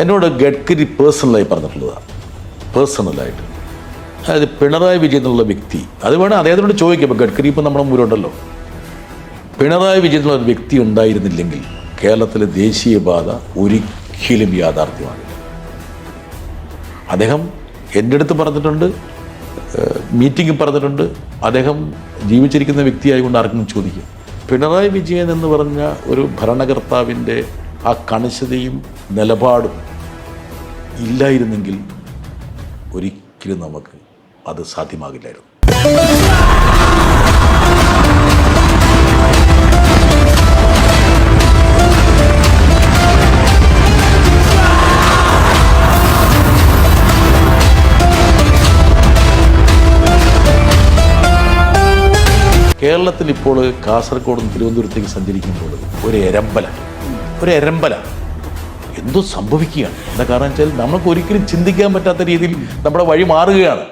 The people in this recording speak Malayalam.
എന്നോട് ഗഡ്കരി പേഴ്സണലായി പറഞ്ഞിട്ടുള്ളതാണ് പേഴ്സണലായിട്ട് അതായത് പിണറായി വിജയൻ എന്നുള്ള വ്യക്തി അത് വേണം അദ്ദേഹത്തിനോട് ചോദിക്കാം ഇപ്പോൾ ഗഡ്കരി ഇപ്പം നമ്മുടെ മുമ്പിലുണ്ടല്ലോ. പിണറായി വിജയൻ എന്നുള്ള ഒരു വ്യക്തി ഉണ്ടായിരുന്നില്ലെങ്കിൽ കേരളത്തിലെ ദേശീയപാത ഒരിക്കലും യാഥാർത്ഥ്യമാകില്ല അദ്ദേഹം എന്റെ അടുത്ത് പറഞ്ഞിട്ടുണ്ട് മീറ്റിംഗ് പറഞ്ഞിട്ടുണ്ട്. അദ്ദേഹം ജീവിച്ചിരിക്കുന്ന വ്യക്തിയായതുകൊണ്ട് ആർക്കും ചോദിക്കും. പിണറായി വിജയൻ എന്ന് പറഞ്ഞ ഒരു ഭരണകർത്താവിന്റെ ആ കണിശതയും നിലപാടും ഇല്ലായിരുന്നെങ്കിൽ ഒരിക്കലും നമുക്ക് അത് സാധ്യമാകില്ലായിരുന്നു. കേരളത്തിൽ ഇപ്പോൾ കാസർഗോഡും തിരുവനന്തപുരത്തേക്ക് സഞ്ചരിക്കുമ്പോൾ ഒരു എരമ്പല ഒരു എരമ്പല. എന്തോ സംഭവിക്കുകയാണ്? എന്താ കാരണം വെച്ചാൽ നമുക്ക് ഒരിക്കലും ചിന്തിക്കാൻ പറ്റാത്ത രീതിയിൽ നമ്മുടെ വഴി മാറുകയാണ്.